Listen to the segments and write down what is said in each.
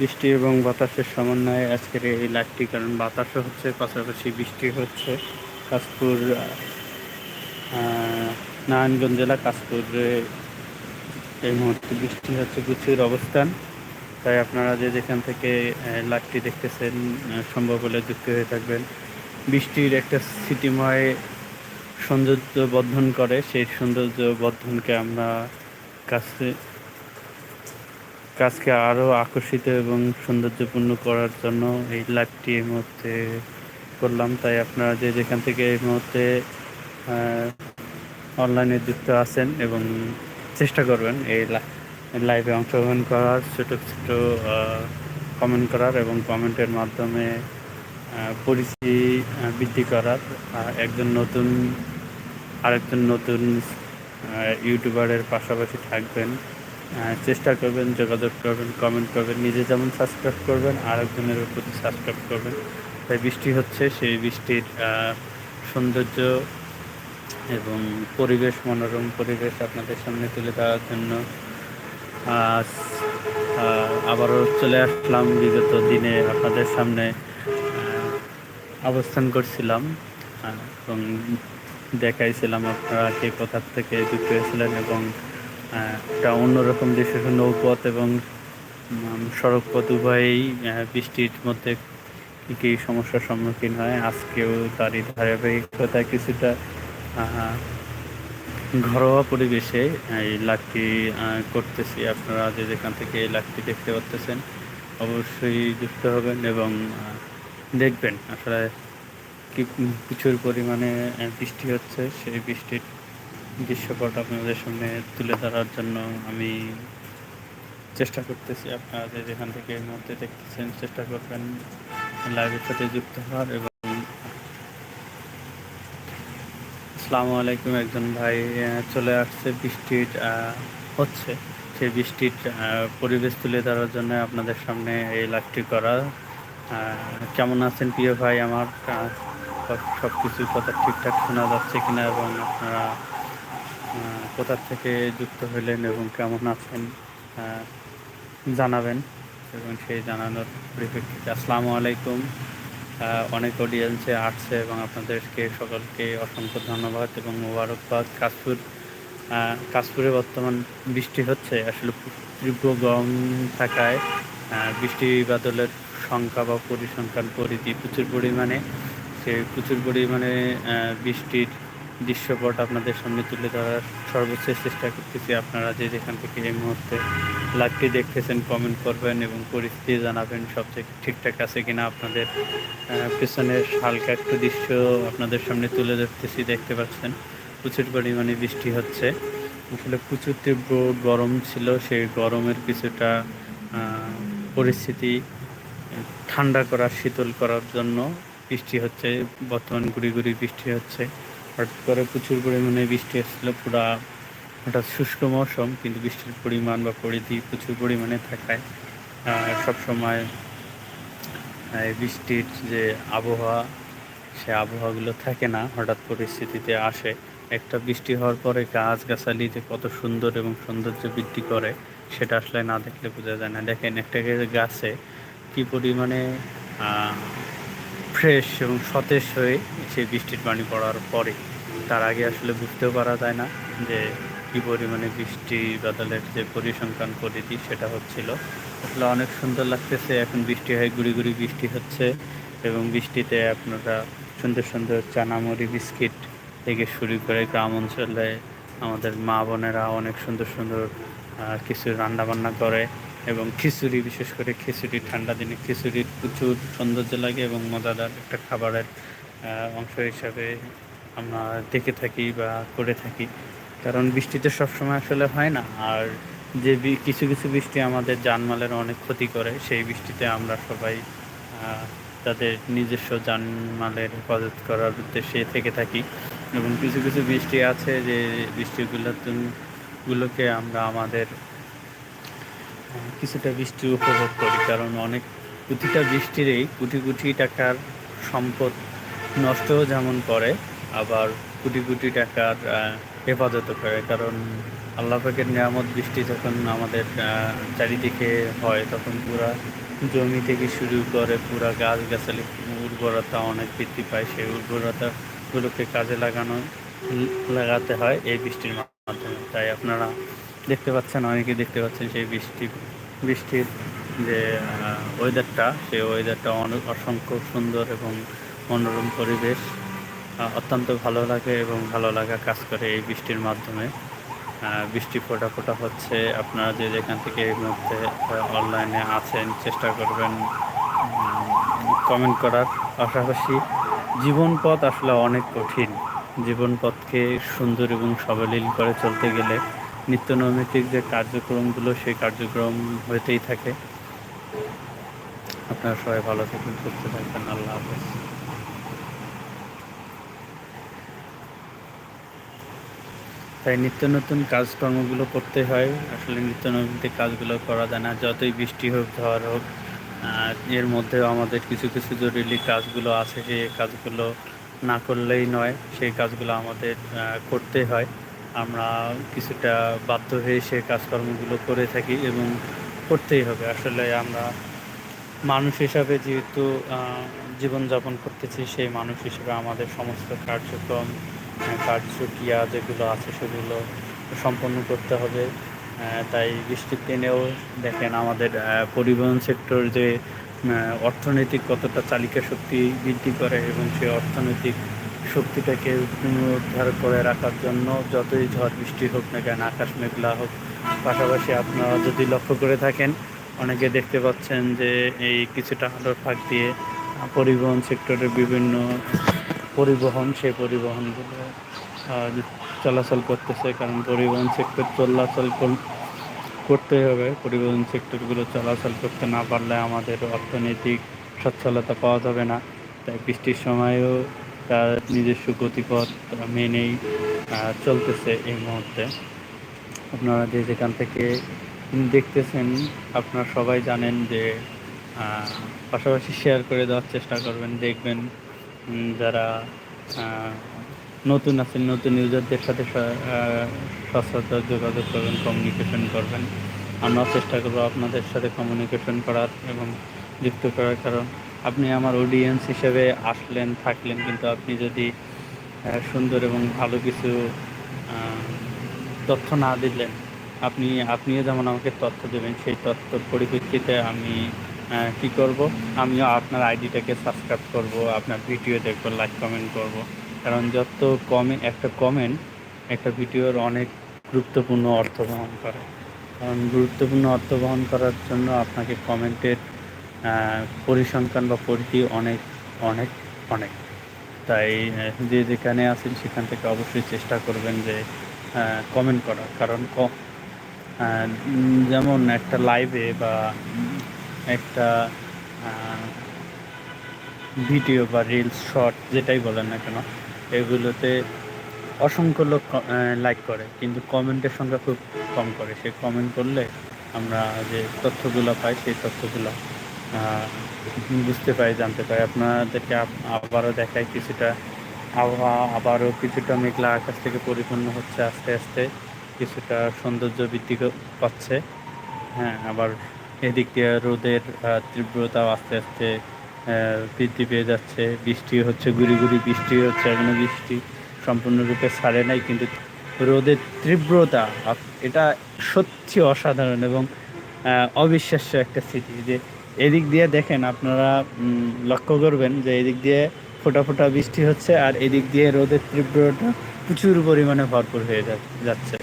বৃষ্টি এবং বাতাসের সমন্বয়ে আজকের এই লাইভটি কারণ বাতাসও হচ্ছে, পাশাপাশি বৃষ্টি হচ্ছে। কাশপুর নারায়ণগঞ্জ জেলা কাশপুরে এই মুহূর্তে বৃষ্টি হচ্ছে প্রচুর অবস্থান। তাই আপনারা যে যেখান থেকে লাইভটি দেখতেছেন সম্ভব হলে যুক্ত হয়ে থাকবেন। বৃষ্টির একটা স্মৃতিময় সৌন্দর্য বর্ধন করে। সেই সৌন্দর্য বর্ধনকে আমরা কাছে কাজকে আরও আকর্ষিত এবং সৌন্দর্যপূর্ণ করার জন্য এই লাইভটি এই মুহূর্তে করলাম। তাই আপনারা যে যেখান থেকে এই মুহূর্তে অনলাইনে যুক্ত আছেন এবং চেষ্টা করবেন এই লাইভে অংশগ্রহণ করার ছোটো ছোটো কমেন্ট করার এবং কমেন্টের মাধ্যমে পরিচিতি বৃদ্ধি করার। একজন নতুন, আরেকজন নতুন ইউটিউবারের পাশাপাশি থাকবেন। চেষ্টা করবেন, যোগাযোগ করবেন কমেন্ট করবেন, নিজে যেমন সাবস্ক্রাইব করবেন, আরেকজনের প্রতি সাবস্ক্রাইব করবেন। তাই বৃষ্টি হচ্ছে, সেই বৃষ্টির সৌন্দর্য এবং পরিবেশ, মনোরম পরিবেশ আপনাদের সামনে তুলে দেওয়ার জন্য আজ আবারও চলে আসলাম। বিগত দিনে আপনাদের সামনে অবস্থান করছিলাম এবং দেখাইছিলাম আপনারা কে কোথার থেকে যুক্ত হয়েছিলেন এবং একটা অন্যরকম দেশের নৌপথ এবং সড়ক পথ উভয়ই বৃষ্টির মধ্যে কী কী সমস্যার সম্মুখীন হয় আজকেও তারই ধারাবাহিকতা কিছুটা ঘরোয়া পরিবেশে এই আহ, করতেছি। আপনারা যে যেখান থেকে এই লাইভটি দেখতে পাচ্তেছেন অবশ্যই যুক্ত হবেন এবং দেখবেন আসলে কি প্রচুর পরিমাণে বৃষ্টি হচ্ছে। সেই বৃষ্টির দৃশ্যপট আপনাদের সামনে তুলে ধরার জন্য আমি চেষ্টা করতেছি। আপনারা যে যেখান থেকে মুহূর্তে দেখতেছেন, চেষ্টা করবেন লাইভের সাথে যুক্ত হওয়ার এবং আসসালামু আলাইকুম, একজন ভাই চলে আসছে বৃষ্টির হচ্ছে। সেই বৃষ্টির পরিবেশ তুলে ধরার জন্য আপনাদের সামনে এই লাইভটি করা। কেমন আছেন প্রিয় ভাই? আমার সব কিছু কথা ঠিকঠাক শোনা যাচ্ছে কিনা এবং আপনারা কোথা থেকে যুক্ত হলেন এবং কেমন আছেন জানাবেন এবং সেই জানানোর পরিপ্রেক্ষিতে আসসালামু আলাইকুম। অনেক অডিয়েন্সে আসছে এবং আপনাদেরকে সকলকে অসংখ্য ধন্যবাদ এবং মোবারকবাদ। কাশপুর কাশপুরে বর্তমান বৃষ্টি হচ্ছে, আসলে তীব্র গরম থাকায় বৃষ্টি বাদলের সংখ্যা বা পরিসংখ্যান পরিধি প্রচুর পরিমাণে। সে প্রচুর পরিমাণে বৃষ্টির দৃশ্যপট আপনাদের সামনে তুলে ধরার সর্বোচ্চ চেষ্টা করতেছি। আপনারা যে যেখান থেকে এই মুহূর্তে লাইভটি দেখতেছেন কমেন্ট করবেন এবং পরিস্থিতি জানাবেন সব থেকে ঠিকঠাক আছে কিনা আপনাদের আহ, পেছনের হালকা একটু দৃশ্য আপনাদের সামনে তুলে ধরতেছি দেখতে পাচ্ছেন। প্রচুর পরিমাণে বৃষ্টি হচ্ছে। আসলে প্রচুর তীব্র গরম ছিল সেই গরমের কিছুটা পরিস্থিতি ঠান্ডা করা শীতল করার জন্য বৃষ্টি হচ্ছে। বর্তমান গুড়ি গুড়ি বৃষ্টি হচ্ছে। হঠাৎ করে প্রচুর পরিমাণে বৃষ্টি এসেছিল, পুরা হঠাৎ শুষ্ক মৌসুম, কিন্তু বৃষ্টির পরিমাণ বা পরিধি প্রচুর পরিমাণে থাকায় সবসময় বৃষ্টির যে আবহাওয়া, সে আবহাওয়াগুলো থাকে না, হঠাৎ পরিস্থিতিতে আসে। একটা বৃষ্টি হওয়ার পরে গাছ গাছালি যে কত সুন্দর এবং সৌন্দর্য বৃদ্ধি করে, সেটা আসলে না দেখলে বোঝা যায় না। দেখেন একটা গাছে কি পরিমাণে ফ্রেশ এবং সতেজ হয়ে সেই বৃষ্টির পানি পড়ার পরে তার আগে আসলে বুঝতেও পারা যায় না যে কী পরিমাণে বৃষ্টি বাদলের যে পরিসংখ্যান পরিধি সেটা হচ্ছিল। আসলে অনেক সুন্দর লাগতেছে, এখন বৃষ্টি হয়, গুড়ি গুড়ি বৃষ্টি হচ্ছে এবং বৃষ্টিতে আপনারা সুন্দর সুন্দর চানামুড়ি, বিস্কিট থেকে শুরু করে গ্রাম অঞ্চলে আমাদের মা বোনেরা অনেক সুন্দর সুন্দর কিছু রান্না বান্না করে। এবং খিচুড়ি, বিশেষ করে খিচুড়ি, ঠান্ডা দিনে খিচুড়ির প্রচুর সৌন্দর্য লাগে এবং মজাদার একটা খাবারের অংশ হিসাবে আমরা দেখে থাকি বা করে থাকি। কারণ বৃষ্টিতে সবসময় আসলে হয় না, আর যে কিছু কিছু বৃষ্টি আমাদের জানমালের অনেক ক্ষতি করে, সেই বৃষ্টিতে আমরা সবাই তাদের নিজস্ব জানমালের হেফাজত করার উদ্দেশ্যে থেকে থাকি। এবং কিছু কিছু বৃষ্টি আছে যে বৃষ্টিগুলো, গুলোকে আমরা আমাদের কিছুটা বৃষ্টি উপভোগ করি কারণ অনেক প্রতিটা বৃষ্টিরই কোটি কোটি টাকার সম্পদ নষ্টও যেমন করে আবার কোটি কোটি টাকার আহ, হেফাজতও করে। কারণ আল্লাহ পাকের নিয়ামত বৃষ্টি যখন আমাদের চারিদিকে হয় তখন পুরা জমি থেকে শুরু করে পুরা গাছ গাছালি উর্বরতা অনেক বৃদ্ধি পায়। সেই উর্বরতাগুলোকে কাজে লাগানো লাগাতে হয় এই বৃষ্টির মাধ্যমে। তাই আপনারা দেখতে পাচ্ছেন অনেকে দেখতে পাচ্ছেন সেই বৃষ্টি, বৃষ্টির যে ওয়েদারটা সেই ওয়েদারটা অনেক অসংখ্য সুন্দর এবং মনোরম পরিবেশ। অত্যন্ত ভালো লাগে এবং ভালো লাগা কাজ করে এই বৃষ্টির মাধ্যমে। বৃষ্টি ফোটা ফোটা হচ্ছে। আপনারা যে যেখান থেকে এই মুহূর্তে অনলাইনে আছেন, চেষ্টা করবেন কমেন্ট করার। পাশাপাশি জীবন পথ আসলে অনেক কঠিন। জীবন পথকে সুন্দর এবং সবলীল করে চলতে গেলে নিত্য নৈমিত্তিক যে কার্যক্রমগুলো, সেই কার্যক্রম হইতেই থাকে। আপনারা সবাই ভালো থাকুন, সুস্থ থাকবেন আল্লাহ হাফেজ। তাই নিত্য নতুন কাজকর্মগুলো করতে হয়। আসলে নিত্য নৈমিত্তিক কাজগুলো করা যায় না। যতই বৃষ্টি হোক, ঝড় হোক এর মধ্যেও আমাদের কিছু কিছু জরুরি কাজগুলো আছে। সেই কাজগুলো না করলেই নয়। সেই কাজগুলো আমাদের করতে হয়। আমরা কিছুটা বাধ্য হয়ে সেই কাজকর্মগুলো করে থাকি এবং করতেই হবে। আসলে আমরা মানুষ হিসাবে যেহেতু জীবনযাপন করতেছি, সেই মানুষ হিসেবে আমাদের সমস্ত কার্যক্রম কার্যক্রিয়া যেগুলো আছে সেগুলো সম্পন্ন করতে হবে। তাই বৃষ্টির দিনেও দেখেন আমাদের পরিবহন সেক্টর যে অর্থনৈতিক কতটা চালিকা শক্তি বৃদ্ধি করে এবং সেই অর্থনৈতিক শক্তিটাকে উদ্ধার করে রাখার জন্য যতই ঝড় বৃষ্টি হোক না কেন, আকাশ মেঘলা হোক, পাশাপাশি আপনারা যদি লক্ষ্য করে থাকেন, অনেকে দেখতে পাচ্ছেন যে এই কিছুটা আলোর ফাঁক দিয়ে পরিবহন সেক্টরের বিভিন্ন পরিবহন, সেই পরিবহনগুলো চলাচল করতেছে। কারণ পরিবহন সেক্টর চলাচল কর- করতে হবে। পরিবহন সেক্টরগুলো চলাচল করতে না পারলে আমাদের অর্থনৈতিক সচ্ছলতা পাওয়া যাবে না। তাই বৃষ্টির সময়ও তার নিজস্ব গতিপথ মেনেই চলতেছে এই মুহূর্তে। আপনারা যে যেখান থেকে দেখতেছেন, আপনারা সবাই জানেন যে পাশাপাশি শেয়ার করে দেওয়ার চেষ্টা করবেন, দেখবেন যারা নতুন আছেন, নতুন ইউজারদের সাথে সচরাচর যোগাযোগ করবেন কমিউনিকেশন করবেন। আমরা চেষ্টা করব আপনাদের সাথে কমিউনিকেশন করার এবং যুক্ত করার, কারণ আপনি আমার অডিয়েন্স হিসেবে আসলেন, থাকলেন, কিন্তু আপনি যদি সুন্দর এবং ভালো কিছু তথ্য না দিলেন, আপনি, আপনিও যেমন আমাকে তথ্য দেবেন, সেই তথ্যর পরিপ্রেক্ষিতে আমি কি করব? আমিও আপনার আইডিটাকে সাবস্ক্রাইব করব, আপনার ভিডিও দেখব লাইক কমেন্ট করব। কারণ যত কমে, একটা কমেন্ট একটা ভিডিওর অনেক গুরুত্বপূর্ণ অর্থ বহন করে। কারণ গুরুত্বপূর্ণ অর্থ বহন করার জন্য আপনাকে কমেন্টের পরিসংখ্যান বা পরিধি অনেক অনেক অনেক। তাই যে যেখানে আছেন সেখান থেকে অবশ্যই চেষ্টা করবেন যে কমেন্ট করার। কারণ যেমন একটা লাইভে বা একটা ভিডিও বা রিলস শর্ট যেটাই বলেন না কেন, এগুলোতে অসংখ্য লোক লাইক করে। কিন্তু কমেন্টের সংখ্যা খুব কম করে। সে কমেন্ট করলে আমরা যে তথ্যগুলো পাই, সেই তথ্যগুলো বুঝতে পাই জানতে পাই আপনাদেরকে আপ- আবারও দেখাই কিছুটা আবহাওয়া, আবারও কিছুটা মেঘলা আকাশ থেকে পরিপূর্ণ হচ্ছে আস্তে আস্তে। কিছুটা সৌন্দর্য বৃদ্ধি পাচ্ছে। হ্যাঁ আবার এদিক দিয়ে রোদের তীব্রতাও আস্তে আস্তে বৃদ্ধি পেয়ে যাচ্ছে। বৃষ্টি হচ্ছে, গুড়ি গুড়ি বৃষ্টি হচ্ছে, এখনও বৃষ্টি সম্পূর্ণরূপে ছাড়ে নাই, কিন্তু রোদের তীব্রতা এটা সত্যি অসাধারণ এবং অবিশ্বাস্য একটা স্মৃতি যে এদিক দিয়ে দেখেন আপনারা লক্ষ্য করবেন যে এদিক দিয়ে ফোটা ফোটা বৃষ্টি হচ্ছে আর এদিক দিয়ে রোদের তীব্রতা প্রচুর পরিমাণে ভরপুর হয়ে যাচ্ছে।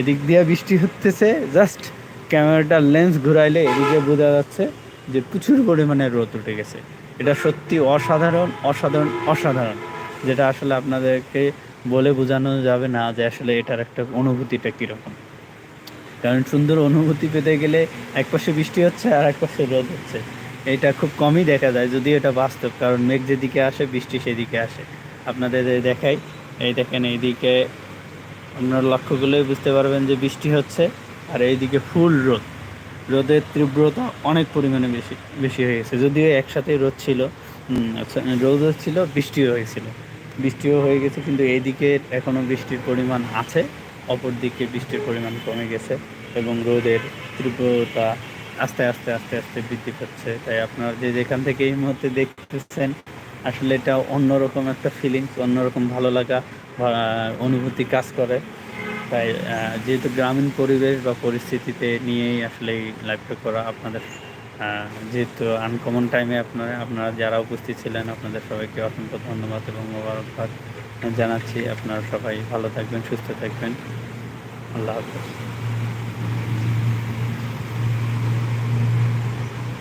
এদিক দিয়ে বৃষ্টি হতেছে, জাস্ট ক্যামেরাটার লেন্স ঘুরাইলে এদিকে বোঝা যাচ্ছে যে প্রচুর পরিমাণে রোদ উঠে গেছে। এটা সত্যি অসাধারণ অসাধারণ অসাধারণ। যেটা আসলে আপনাদেরকে বলে বোঝানো যাবে না যে আসলে এটার একটা অনুভূতিটা কীরকম। কারণ সুন্দর অনুভূতি পেতে গেলে এক পাশে বৃষ্টি হচ্ছে আর এক পাশে রোদ হচ্ছে। এটা খুব কমই দেখা যায় যদি এটা বাস্তব, কারণ মেঘ যেদিকে আসে, বৃষ্টি সেদিকে আসে। আপনাদের দেখাই, এই দেখেন এইদিকে আপনার লক্ষ্যগুলোই বুঝতে পারবেন যে বৃষ্টি হচ্ছে আর এইদিকে ফুল রোদ। রোদের তীব্রতা অনেক পরিমাণে বেশি বেশি হয়ে গেছে, যদিও একসাথে রোদ ছিল রোদ ছিল, বৃষ্টিও হয়েছিল। বৃষ্টিও হয়ে গেছে, কিন্তু এইদিকে এখনও বৃষ্টির পরিমাণ আছে। অপরদিকে বৃষ্টির পরিমাণ কমে গেছে এবং রোদের তীব্রতা আস্তে আস্তে আস্তে আস্তে বৃদ্ধি পাচ্ছে। তাই আপনারা যে যেখান থেকে এই মুহূর্তে দেখতেছেন, আসলে এটা অন্যরকম একটা ফিলিংস অন্যরকম ভালো লাগা অনুভূতি কাজ করে। তাই যেহেতু গ্রামীণ পরিবেশ বা পরিস্থিতিতে নিয়েই আসলে এই লাইভটা করা আপনাদের যেহেতু আনকমন টাইমে আপনারা আপনারা যারা উপস্থিত ছিলেন, আপনাদের সবাইকে অসংখ্য ধন্যবাদ এবং মোবারকবাদ। জানাচ্ছি আপনারা সবাই ভালো থাকবেন সুস্থ থাকবেন। আল্লাহ হাফেজ।